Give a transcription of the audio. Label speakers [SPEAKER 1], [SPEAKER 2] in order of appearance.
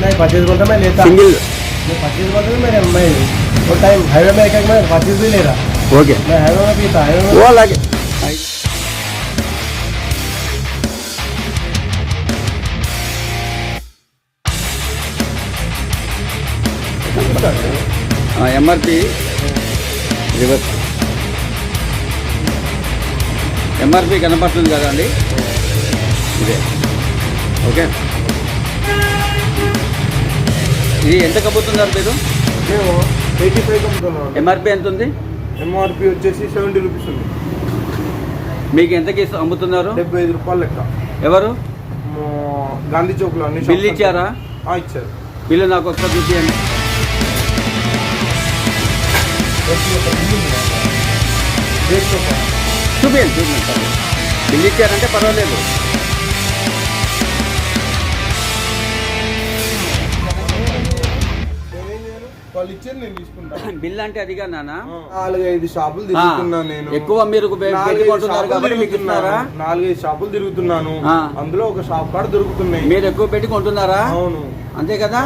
[SPEAKER 1] नहीं पच्चीस बोलता मैं लेता
[SPEAKER 2] సింగిల్
[SPEAKER 1] मैं पच्चीस बोलता हूँ मेरे मैं वो टाइम हाईवे में एक एक मैं पच्चीस भी ले रहा
[SPEAKER 2] ఓకే
[SPEAKER 1] मैं हाईवे में पीता हाईवे में
[SPEAKER 2] ఓ అలాగే ఎంఆర్పి రివర్స్ ఎంఆర్పి కనపడుతుంది కదా అండి ఇదే ఓకే ఇది ఎంత కబుతున్నారు మీరు
[SPEAKER 3] మేము ఎయిటీ ఫైవ్ అమ్ముతున్నాం
[SPEAKER 2] ఎంఆర్పి ఎంత ఉంది
[SPEAKER 3] ఎంఆర్పి వచ్చేసి సెవెంటీ రూపీస్ ఉంది.
[SPEAKER 2] మీకు ఎంతకి అమ్ముతున్నారు?
[SPEAKER 3] డెబ్బై ఐదు రూపాయలు లెక్క.
[SPEAKER 2] ఎవరు?
[SPEAKER 3] గాంధీ చౌక్లో అన్ని
[SPEAKER 2] బిల్
[SPEAKER 3] షాప్స్
[SPEAKER 2] ఇచ్చారా?
[SPEAKER 3] ఆ, ఇచ్చారు.
[SPEAKER 2] బిల్లు నాకు ఒకసారి చూపించండి చూపించండి చూపించండి. బిల్లు ఇచ్చారంటే పర్వాలేదు.
[SPEAKER 3] వాళ్ళు ఇచ్చారు నేను తీసుకుంటాను.
[SPEAKER 2] బిల్ అంటే అదిగా నాన్న.
[SPEAKER 3] నాలుగైదు షాపులు తిరుగుతున్నాను నేను.
[SPEAKER 2] ఎక్కువ మీరు పెట్టుకుంటున్నారు? కాబట్టి మీకు
[SPEAKER 3] తిరుగుతున్నాను.
[SPEAKER 2] ఇస్తున్నారా
[SPEAKER 3] నాలుగైదు షాపులు తిరుగుతున్నాను. అందులో ఒక షాప్ కాడ దొరుకుతున్నాయి.
[SPEAKER 2] మీరు ఎక్కువ పెట్టి కొంటున్నారా
[SPEAKER 3] అవును.
[SPEAKER 2] అంతే కదా.